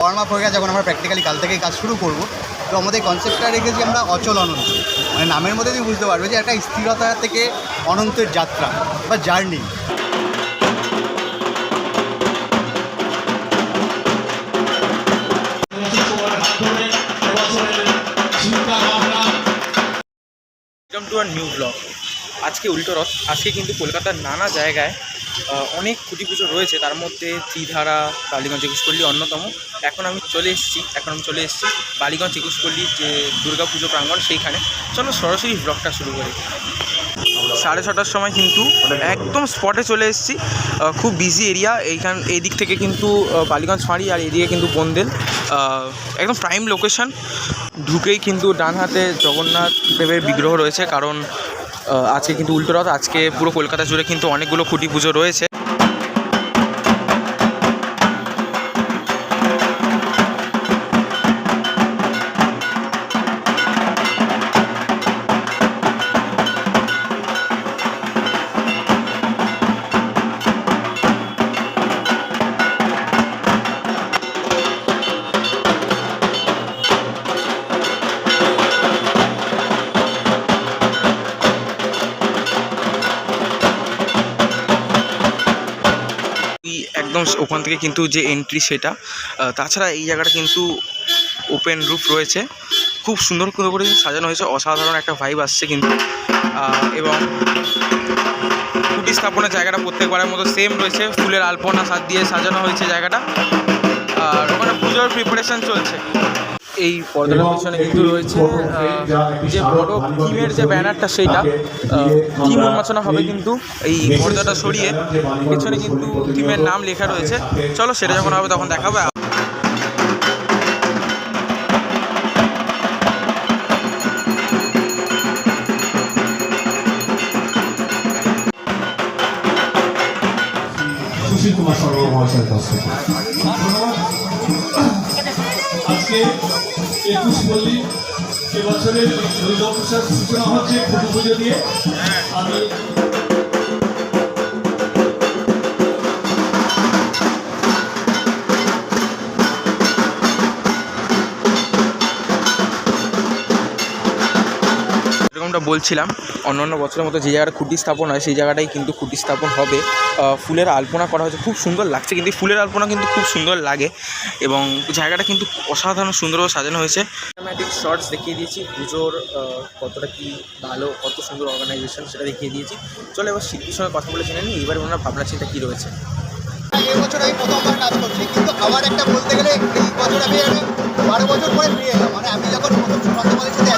Warm up হয়ে গেছে যখন আমরা প্র্যাকটিক্যালি কাল থেকেই কাজ শুরু করব। তো আমাদের কনসেপ্টটা রেখেছি আমরা অচল অনন্ত মানে নামের মধ্যে তুমি বুঝতে পারবে যে একটা স্থিরতা থেকে অনন্তের যাত্রা বা জার্নি টু নিউ ব্লগ আজকে উল্টো রথ। আজকে কিন্তু কলকাতার নানা জায়গায় অনেক খুঁটি পুজো রয়েছে। তার মধ্যে ত্রিধারা, বালিগঞ্জ একুশপল্লী অন্যতম। এখন আমি চলে এসেছি, এখন আমি চলে এসেছি বালিগঞ্জ একুশপল্লীর যে দুর্গা পুজো প্রাঙ্গণ সেইখানে। চলো সরাসরি ব্লগটা শুরু করি। সাড়ে ছটার সময় কিন্তু একদম স্পটে চলে এসেছি। খুব বিজি এরিয়া এইখান এই দিক থেকে কিন্তু বালিগঞ্জ ফাঁড়ি আর এদিকে কিন্তু বন্দেল। একদম প্রাইম লোকেশন ঢুকেই কিন্তু ডান হাতে জগন্নাথ দেবের বিগ্রহ রয়েছে। কারণ আজকে কিন্তু উল্টো রথ আজকে পুরো কলকাতা জুড়ে কিন্তু অনেকগুলো খুঁটি পুজো রয়েছে। একদম ওখান থেকে কিন্তু যে এন্ট্রি সেটা তাছাড়া এই জায়গাটা কিন্তু ওপেন রুফ রয়েছে। খুব সুন্দর করে সাজানো হয়েছে, অসাধারণ একটা ভাইব আসছে কিন্তু। এবং কুটি স্থাপনের জায়গাটা প্রত্যেকবারের মতো সেম রয়েছে, ফুলের আলপনা সাত দিয়ে সাজানো হয়েছে জায়গাটা। আর ওখানে পুজোর প্রিপারেশান চলছে। এই পর্দাটার পিছনে কিন্তু রয়েছে যে বড় থিমের যে ব্যানারটা সেইটা থিম উন্মোচনা হবে কিন্তু এই পর্দাটা সরিয়ে পেছনে কিন্তু থিমের নাম লেখা রয়েছে। চলো সেটা যখন হবে তখন দেখাবে। সুশীল কুমার কাছ থেকে। আজকে একুশ পল্লী এবছরের দুর্গা পূজার সূচনা হচ্ছে খুঁটি পুজো দিয়ে। আমি যেরকমটা বলছিলাম অন্য অন্য বছরের মতো যে জায়গাটা খুঁটি স্থাপন হয়, সেই জায়গাটাই কিন্তু খুঁটি স্থাপন হবে। ফুলের আলপনা করা হয়েছে, খুব সুন্দর লাগছে কিন্তু, ফুলের আলপনা কিন্তু খুব সুন্দর লাগে এবং জায়গাটা কিন্তু অসাধারণ সুন্দরভাবে সাজানো হয়েছে। সিনেম্যাটিক শর্টস দেখিয়ে দিয়েছি, পুজোর কতটা কি ভালো, কত সুন্দর অর্গানাইজেশন সেটা দেখিয়ে দিয়েছি। চলো এবার শিল্পীর সঙ্গে কথা বলে জেনে নিই, এবার ওনার ভাবনা চিন্তা কী রয়েছে। আমি প্রথমবার কাজ করছি, কিন্তু একটা বলতে গেলে এই বছর আমি বারো বছর পরে ফিরে এলাম। মানে আমি যখন প্রথম পালের সাথে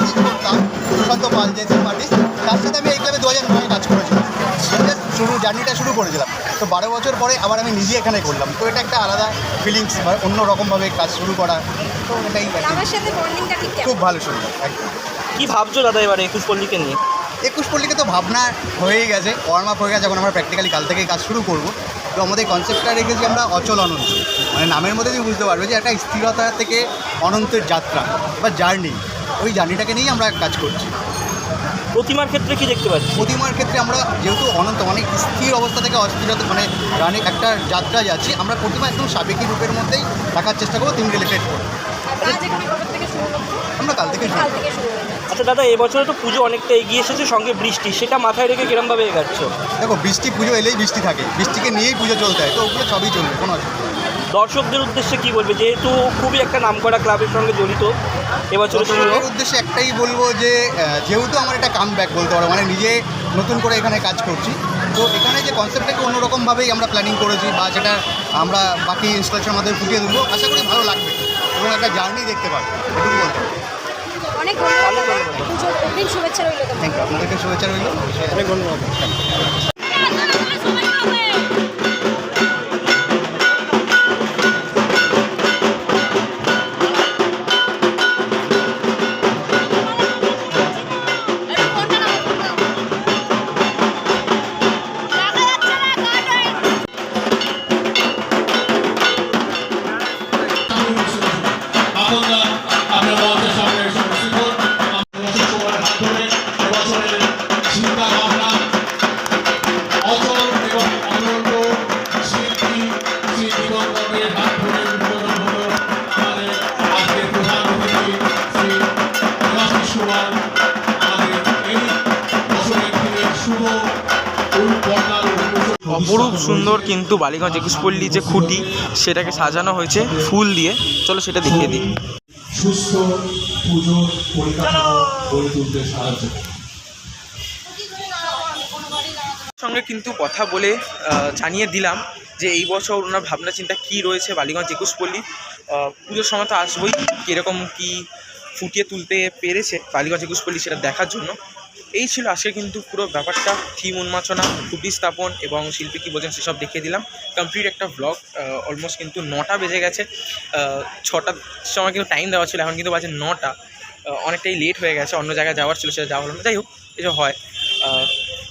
সুশান্ত পাল যে আর্টিস্ট তার সাথে আমি এই ক্লাবে দু হাজার নয় কাজ করেছিলাম। শুরু জার্নিটা শুরু করেছিলাম তো বারো বছর পরে আবার আমি নিজে এখানে করলাম। তো এটা একটা আলাদা ফিলিংস বা অন্য রকমভাবে কাজ শুরু করা। তো এটাই খুব ভালো সুন্দর একদম। কী ভাবছ দাদা এবার একুশ পল্লীকে নিয়ে? একুশ পল্লীকে তো ভাবনা হয়েই গেছে ওয়ার্ম আপ হয়ে গেছে যখন আমরা প্র্যাকটিক্যালি কাল থেকেই কাজ শুরু করব। তো আমাদের কনসেপ্টটা রেখেছি আমরা অচল অনন্ত। মানে নামের মধ্যে তুমি বুঝতে পারবে যে একটা স্থিরতা থেকে অনন্তের যাত্রা বা জার্নি ওই জার্নিটাকে নিয়েই আমরা কাজ করছি। প্রতিমার ক্ষেত্রে কি দেখতে পাচ্ছি? প্রতিমার ক্ষেত্রে আমরা যেহেতু অনন্ত অনেক স্থির অবস্থা থেকে অস্থিরতা মানে রানে একটা যাত্রা যাচ্ছি আমরা প্রতিমা একদম সাবেকি রূপের মধ্যেই রাখার চেষ্টা করব তিন রিলেটেড করে আমরা কাল থেকে শুরু আচ্ছা দাদা এবছরে তো পুজো অনেকটা এগিয়ে এসেছে সঙ্গে বৃষ্টি সেটা মাথায় রেখে কিরমভাবে এগাচ্ছ? দেখো বৃষ্টি পুজো এলেই বৃষ্টি থাকে বৃষ্টিকে নিয়েই পুজো চলতে হয় তো ওগুলো সবই চলবে কোনো অসুবিধা দর্শকদের উদ্দেশ্যে কি বলবে? যেহেতু খুবই একটা নামকরা ক্লাবের সঙ্গে জড়িত উদ্দেশ্যে একটাই বলব যে যেহেতু আমার এটা কাম ব্যাক বলতে পারো মানে নিজে নতুন করে এখানে কাজ করছি। তো এখানে যে কনসেপ্টটাকে অন্যরকমভাবেই আমরা প্ল্যানিং করেছি বা যেটা আমরা বাকি ইনস্টলেশন আমাদের ফুটিয়ে দেবো আশা করি ভালো লাগবে। এবং একটা জার্নি দেখতে পারব এটুকু বলতে অনেক ধন্যবাদ। পুজোর শুভেচ্ছা রইল থ্যাংক ইউ আপনাদেরকে শুভেচ্ছা রইল। অনেক ধন্যবাদ। অপরূপ সুন্দর কিন্তু বালিগঞ্জ একুশপল্লী যে খুঁটি সেটাকে সাজানো হয়েছে ফুল দিয়ে। চলো সেটা দেখিয়ে দিই। সুস্থ পুজোর গড়ে তুলতে সাহায্য সঙ্গে কিন্তু কথা বলে জানিয়ে দিলাম যে এই বছর ওনার ভাবনা চিন্তা কী রয়েছে বালিগঞ্জ একুশপল্লী। আহ, পুজোর সময় তো আসবোই কীরকম কী ফুটিয়ে তুলতে পেরেছে বালিগঞ্জ একুশপল্লী সেটা দেখার জন্য। এই ছিল আজকে কিন্তু পুরো ব্যাপারটা। থিম উন্মাচনা খুঁটি স্থাপন এবং শিল্পী কী বলছেন সেসব দেখিয়ে দিলাম। কমপ্লিট একটা ব্লগ অলমোস্ট কিন্তু নটা বেজে গেছে। ছটার সময় কিন্তু টাইম দেওয়া ছিল, এখন কিন্তু বাজে নটা। অনেকটাই লেট হয়ে গেছে, অন্য জায়গায় যাওয়ার ছিল, সেটা যাওয়া হলো না। যাই হোক, এসব হয়।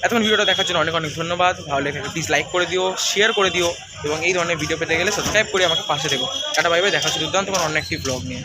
এতক্ষণ ভিডিওটা দেখার জন্য অনেক অনেক ধন্যবাদ। ভালো লেগে প্লিজ লাইক করে দিও শেয়ার করে দিও এবং এই ধরনের ভিডিও পেতে গেলে সাবস্ক্রাইব করে আমাকে পাশে দেখো একটা বাইবে দেখা হচ্ছে দুর্দান্ত অন্য একটি ব্লগ নিয়ে।